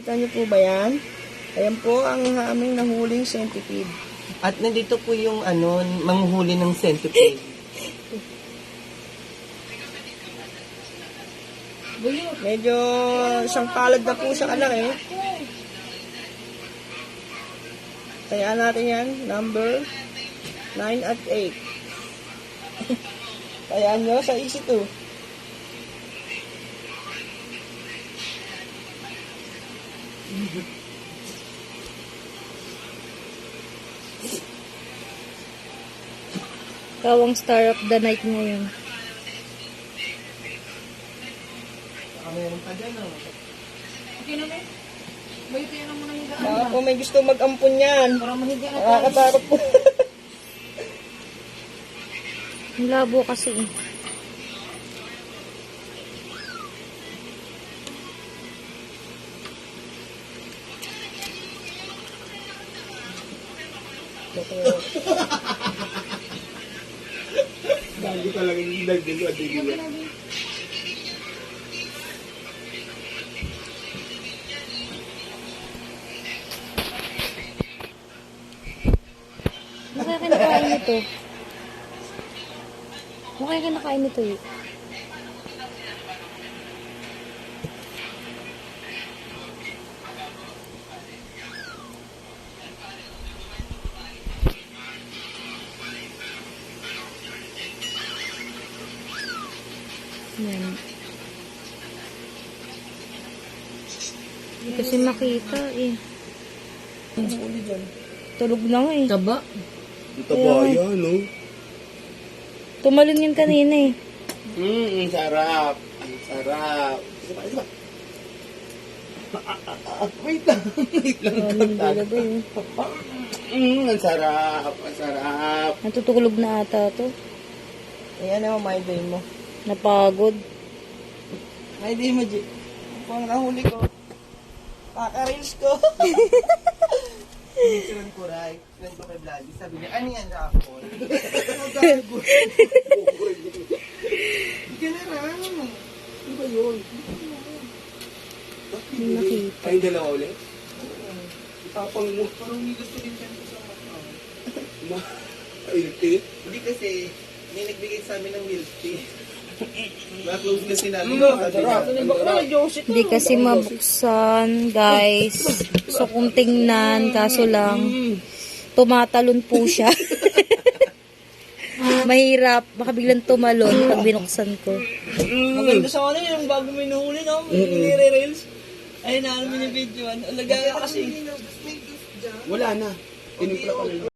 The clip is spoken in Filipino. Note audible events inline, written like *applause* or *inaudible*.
Kita niyo po ba yan? Ayan po ang aming nahuling centipede. At nandito po yung ano, manghuli ng centipede. *laughs* Medyo isang palad na po sa kalaki. Kaya natin yan, number 9 at 8. *laughs* Kaya nyo sa easy 2. Ikaw ang star of the night ngayon. Baka meron pa dyan, oh. Baka po may gusto mag-ampun yan. Nakakatakot po. *laughs* Ang labo kasi. eh. Bago talaga yung dagdag at hindi Mukha ka nakain nito. Mukha ka nakain nito eh. Yan. Hindi kasi makita eh. Tulog na nga eh. Taba. Ito ba yan, no? Tumalon yun kanina eh. Mmm, ang sarap. Ang sarap. Isa pa, isa pa. Wait lang. *laughs* Wait lang. Maraming talaga eh. Mmm, ang sarap. Ang sarap. Natutulog na ata to. Ayan naman, my day mo. Napagod. My day mo, G. Ang nahuli ko. Kaka-reels ko. Picturean ko, right? Friend ko kay Vladdy. Sabi niya, ano yan, Rapol? Ganun Ano ba yun? Hindi nakita. Ay, dalawa ulit? Tapang mo. Parang may gusto din siya sa mga Ma- Ay? Hindi kasi, may nagbigay sa amin ng milk tea. Hindi kasi mabuksan, guys. So, kung tingnan, kaso lang, tumatalon po siya. *laughs* Mahirap. Baka biglang tumalon pag binuksan ko. Maganda sa ano yung bago may nahuli, no? Nire-reels. Ayun na, alam mo yung video. Alaga kasi. Wala na. Tinimpla pa.